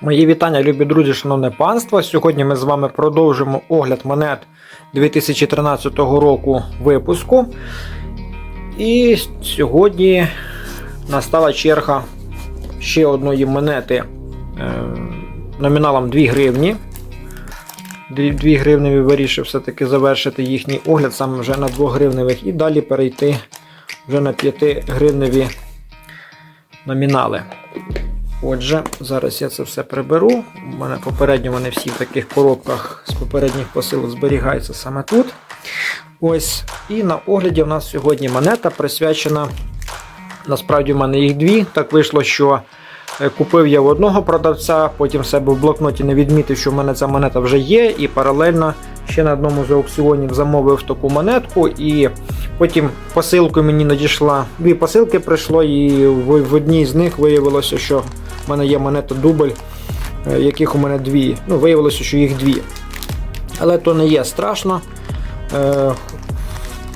Мої вітання, любі друзі, шановне панство. Сьогодні ми з вами продовжимо огляд монет 2013 року випуску. І сьогодні настала черга ще одної монети е, номіналом 2 гривні. 2 гривневі вирішив все-таки завершити їхній огляд саме вже на 2 гривневих і далі перейти вже на 5 гривневі номінали. Отже, зараз я це все приберу. У мене попередньо вони всі в таких коробках з попередніх посилок зберігаються саме тут. Ось. І на огляді у нас сьогодні монета присвячена. Насправді в мене їх дві. Так вийшло, що е, купив я в одного продавця, потім в себе в блокноті не відмітив, що в мене ця монета вже є, і паралельно ще на одному з аукціонів замовив таку монетку. І потім посилкою мені надійшла. Дві посилки прийшло, і в одній з них виявилося, що в мене є монета дубль, е, яких у мене дві. Ну, виявилося, що їх дві. Але то не є страшно. Е,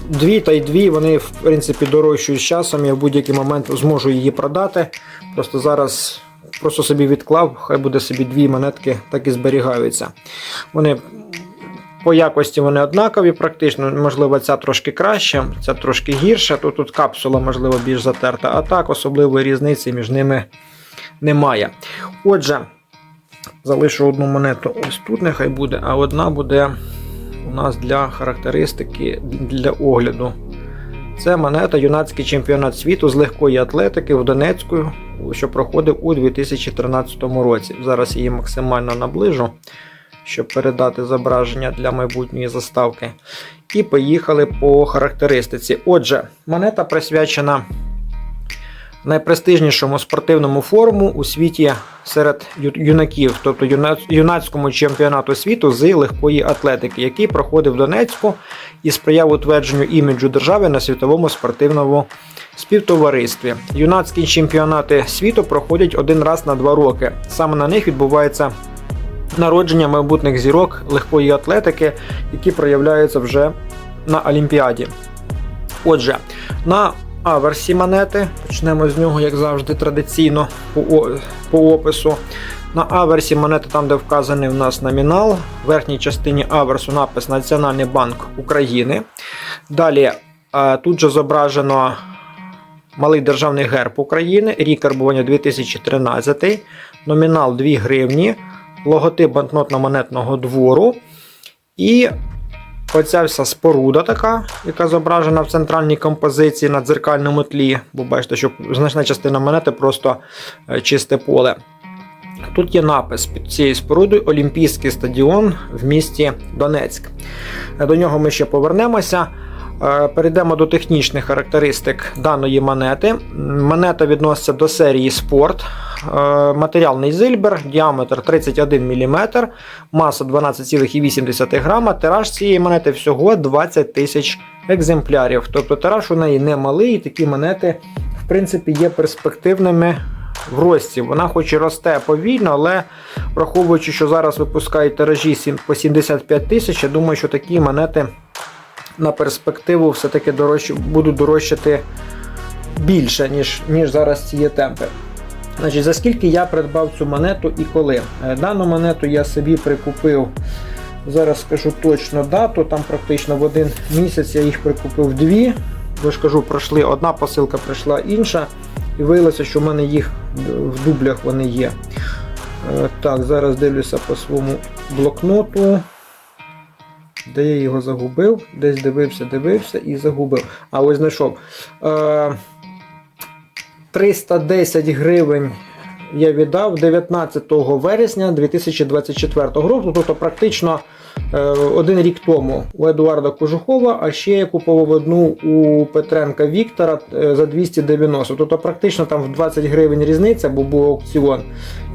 Дві та й дві, вони в принципі дорожчують з часом. Я в будь-який момент зможу її продати. Просто зараз просто собі відклав, хай буде собі дві монетки, так і зберігаються. Вони по якості вони однакові, практично, можливо, ця трошки краща, ця трошки гірша. Тут тут капсула, можливо, більш затерта, а так особливої різниці між ними немає. Отже, залишу одну монету ось тут, нехай буде, а одна буде у нас для характеристики для огляду. Це монета юнацький чемпіонат світу з легкої атлетики в Донецьку, що проходив у 2013 році. Зараз її максимально наближу, щоб передати зображення для майбутньої заставки. І поїхали по характеристиці. Отже, монета присвячена найпрестижнішому спортивному форуму у світі серед юнаків, тобто юнацькому чемпіонату світу з легкої атлетики, який проходив в Донецьку і сприяв утвердженню іміджу держави на світовому спортивному співтоваристві. Юнацькі чемпіонати світу проходять один раз на два роки. Саме на них відбувається народження майбутніх зірок легкої атлетики, які проявляються вже на Олімпіаді. Отже, на аверсі монети, почнемо з нього, як завжди, традиційно по, по опису. На аверсі монети, там, де вказаний у нас номінал, в верхній частині аверсу напис Національний банк України. Далі е, тут же зображено малий державний герб України, рік карбування 2013, номінал 2 гривні, логотип банкнотно-монетного двору. І оця вся споруда така, яка зображена в центральній композиції на дзеркальному тлі, бо бачите, що значна частина монети просто е, чисте поле. Тут є напис під цією спорудою Олімпійський стадіон в місті Донецьк. Е, До нього ми ще повернемося. Е, Перейдемо до технічних характеристик даної монети. Монета відноситься до серії спорт. Е, Матеріал зильбер, діаметр 31 мм, маса 12,8 грама. Тираж цієї монети всього 20 тисяч екземплярів. Тобто тираж у неї не малий, і такі монети, в принципі, є перспективними в рості. Вона хоч і росте повільно, але враховуючи, що зараз випускають тиражі по 75 тисяч, я думаю, що такі монети на перспективу все-таки дорожчі, будуть дорожчати більше, ніж, ніж зараз ці є темпи. Значить, за скільки я придбав цю монету і коли? Е, Дану монету я собі прикупив. Зараз скажу точно дату. Там практично в один місяць я їх прикупив дві. Ви ж кажу, пройшли одна посилка, прийшла інша. І виявилося, що в мене їх в дублях вони є. Е, Так, зараз дивлюся по своєму блокноту. Де я його загубив? Десь дивився, дивився і загубив. А ось знайшов. Е, 310 гривень я віддав 19 вересня 2024 року, тобто практично е, один рік тому у Едуарда Кожухова, а ще я купував одну у Петренка Віктора е, за 290. Тобто практично там в 20 гривень різниця, бо був аукціон.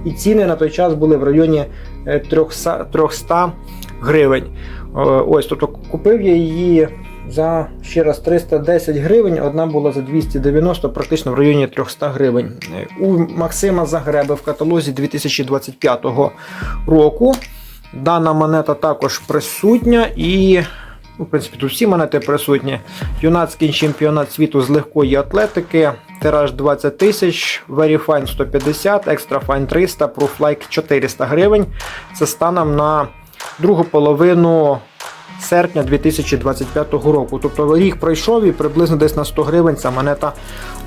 І ціни на той час були в районі е, 300, 300 гривень. Е, Ось, тобто купив я її за ще раз 310 гривень, одна була за 290, практично в районі 300 гривень. У Максима Загреби в каталозі 2025 року. Дана монета також присутня і Ну, в принципі, тут всі монети присутні. Юнацький чемпіонат світу з легкої атлетики, тираж 20 тисяч, Verifine 150, Extra Fine 300, Prooflike 400 гривень. Це станом на другу половину серпня 2025 року. Тобто рік пройшов і приблизно десь на 100 гривень ця монета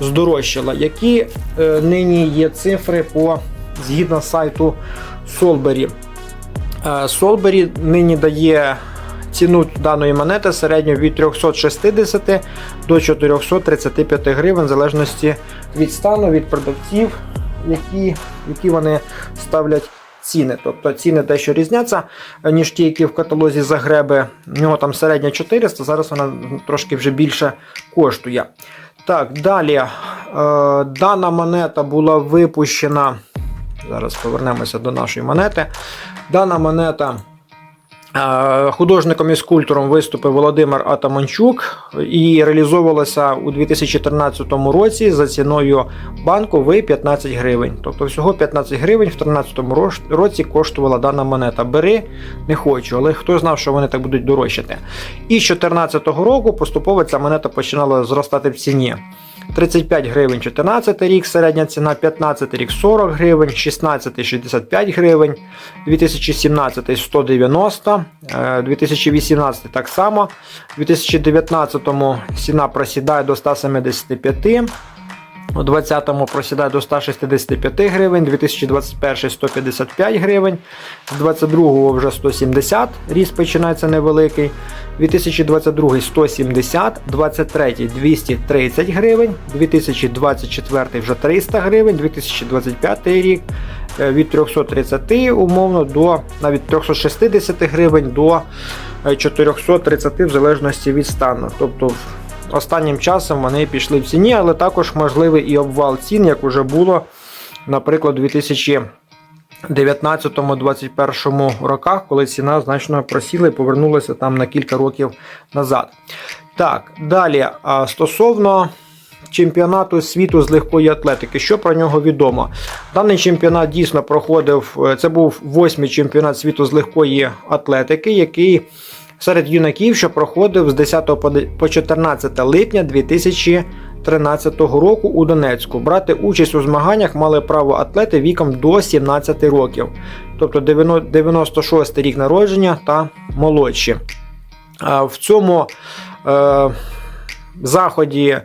здорожчала. Які е, нині є цифри по згідно сайту Solberry? Е, Solberry нині дає ціну даної монети середньо від 360 до 435 гривень, в залежності від стану, від продавців, які, які вони ставлять ціни. Тобто ціни дещо різняться, ніж ті, які в каталозі Загреби. У нього там середня 400, зараз вона трошки вже більше коштує. Так, далі. Е, дана монета була випущена. Зараз повернемося до нашої монети. Дана монета. Художником і скульптором виступив Володимир Атаманчук і реалізовувалася у 2013 році за ціною банку в 15 гривень. Тобто всього 15 гривень в 2013 році коштувала дана монета. Бери, не хочу, але хто знав, що вони так будуть дорожчати. І з 2014 року поступово ця монета починала зростати в ціні. 35 гривень 14 рік, середня ціна, 15 рік 40 гривень, 16 65 гривень, 2017 190, 2018 так само, 2019 ціна просідає до 175. У 20-му просідає до 165 гривень, 2021 155 гривень, з 22-го вже 170, ріст починається невеликий, 2022 170, 23 230 гривень, 2024 вже 300 гривень, 2025 рік е, від 330 умовно до навіть 360 гривень до 430 в залежності від стану. Тобто Останнім часом вони пішли в ціні, але також можливий і обвал цін, як вже було, наприклад, у 2019-2021 роках, коли ціна значно просіла і повернулася там на кілька років назад. Так, далі стосовно. Чемпіонату світу з легкої атлетики. Що про нього відомо? Даний чемпіонат дійсно проходив. е, Це був восьмий чемпіонат світу з легкої атлетики, який серед юнаків, що проходив з 10 по 14 липня 2013 року у Донецьку. Брати участь у змаганнях мали право атлети віком до 17 років, тобто 96 рік народження та молодші. В цьому е, заході.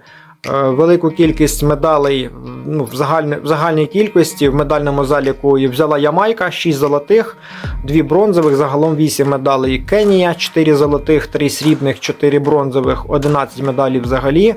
Е, велику кількість медалей ну, в, загальні, в загальній кількості в медальному заліку взяла Ямайка, 6 золотих, 2 бронзових, загалом 8 медалей. Кенія, 4 золотих, 3 срібних, 4 бронзових, 11 медалей взагалі.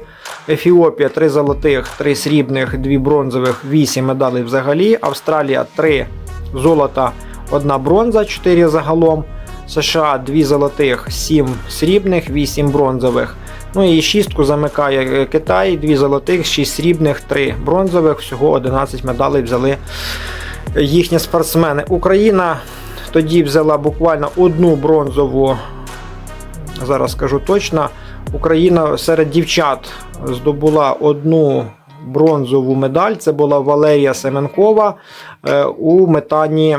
Ефіопія 3 золотих, 3 срібних, 2 бронзових, 8 медалей взагалі. Австралія 3 золота, 1 бронза, 4 загалом. США 2 золотих, 7 срібних, 8 бронзових. Ну і шістку замикає Китай, 2 золотих, 6 срібних, 3 бронзових, всього 11 медалей взяли їхні спортсмени. Україна тоді взяла буквально одну бронзову, зараз скажу точно. Україна серед дівчат здобула одну бронзову медаль. Це була Валерія Семенкова е, у метанні.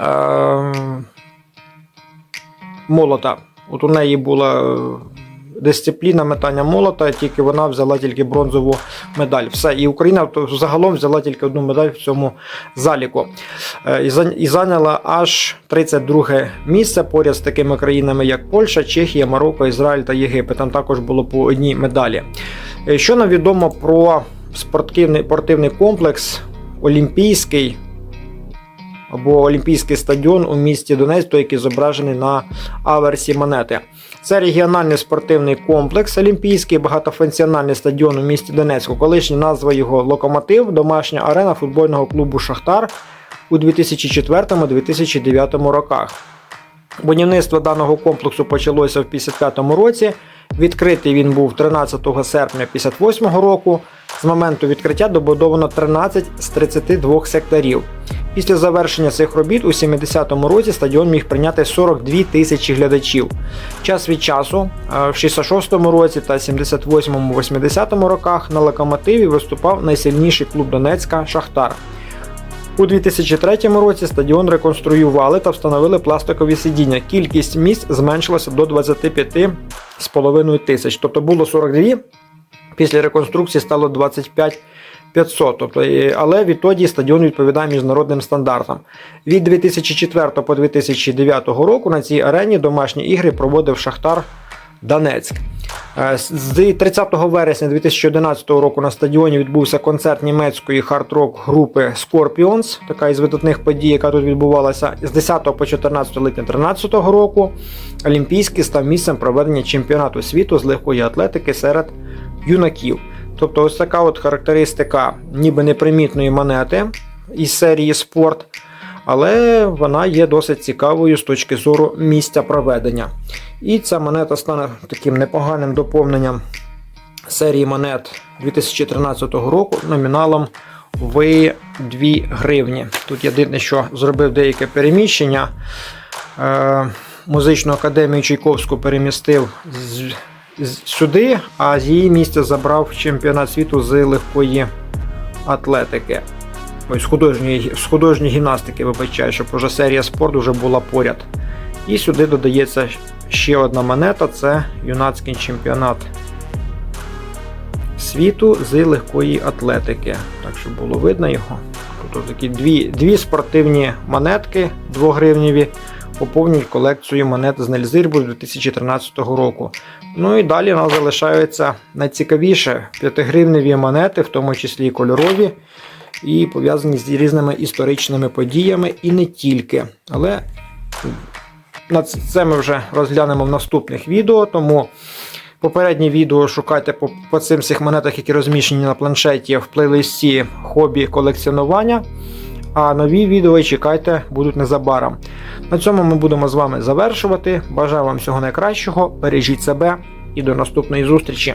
Е, молота. От у неї була дисципліна метання молота, тільки вона взяла тільки бронзову медаль. Все, і Україна загалом взяла тільки одну медаль в цьому заліку. І зайняла аж 32 місце поряд з такими країнами, як Польща, Чехія, Марокко, Ізраїль та Єгипет. Там також було по одній медалі. Що нам відомо про спортивний спортивний комплекс Олімпійський? або Олімпійський стадіон у місті Донець, той, який зображений на аверсі монети. Це регіональний спортивний комплекс Олімпійський, багатофункціональний стадіон у місті Донецьку. Колишня назва його Локомотив, домашня арена футбольного клубу Шахтар у 2004-2009 роках. Будівництво даного комплексу почалося в 1955 році. Відкритий він був 13 серпня 1958 року. З моменту відкриття добудовано 13 з 32 секторів. Після завершення цих робіт у 70-му році стадіон міг прийняти 42 тисячі глядачів. Час від часу, в 66-му році та 78-80 роках на локомотиві виступав найсильніший клуб Донецька Шахтар. У 2003 році стадіон реконструювали та встановили пластикові сидіння. Кількість місць зменшилася до 25,5 тисяч. Тобто було 42, після реконструкції стало 25 500. Тобто, але відтоді стадіон відповідає міжнародним стандартам. Від 2004 по 2009 року на цій арені домашні ігри проводив Шахтар Донецьк. Е, З 30 вересня 2011 року на стадіоні відбувся концерт німецької хард-рок групи Scorpions, така із видатних подій, яка тут відбувалася. З 10 по 14 липня 2013 року Олімпійський став місцем проведення чемпіонату світу з легкої атлетики серед юнаків. Тобто, ось така от характеристика ніби непримітної монети із серії спорт, але вона є досить цікавою з точки зору місця проведення. І ця монета стане таким непоганим доповненням серії монет 2013 року номіналом в 2 гривні. Тут єдине, що зробив деяке переміщення. Е, Музичну академію Чайковську перемістив з- сюди, а з її місця забрав чемпіонат світу з легкої атлетики. Ось з художньої, з художньої гімнастики, вибачаю, щоб уже серія спорту вже була поряд. І сюди додається ще одна монета це юнацький чемпіонат світу з легкої атлетики. Так, щоб було видно його. Тут такі дві, дві спортивні монетки 2 гривневі поповнюють колекцію монет з Нельзирбу 2013 року. Ну і далі нас залишаються найцікавіше 5-гривневі монети, в тому числі і кольорові, і пов'язані з різними історичними подіями, і не тільки. Але це ми вже розглянемо в наступних відео, тому попереднє відео шукайте по, по цим всіх монетах, які розміщені на планшеті в плейлисті хобі колекціонування. А нові відео чекайте, будуть незабаром. На цьому ми будемо з вами завершувати. Бажаю вам всього найкращого, бережіть себе і до наступної зустрічі!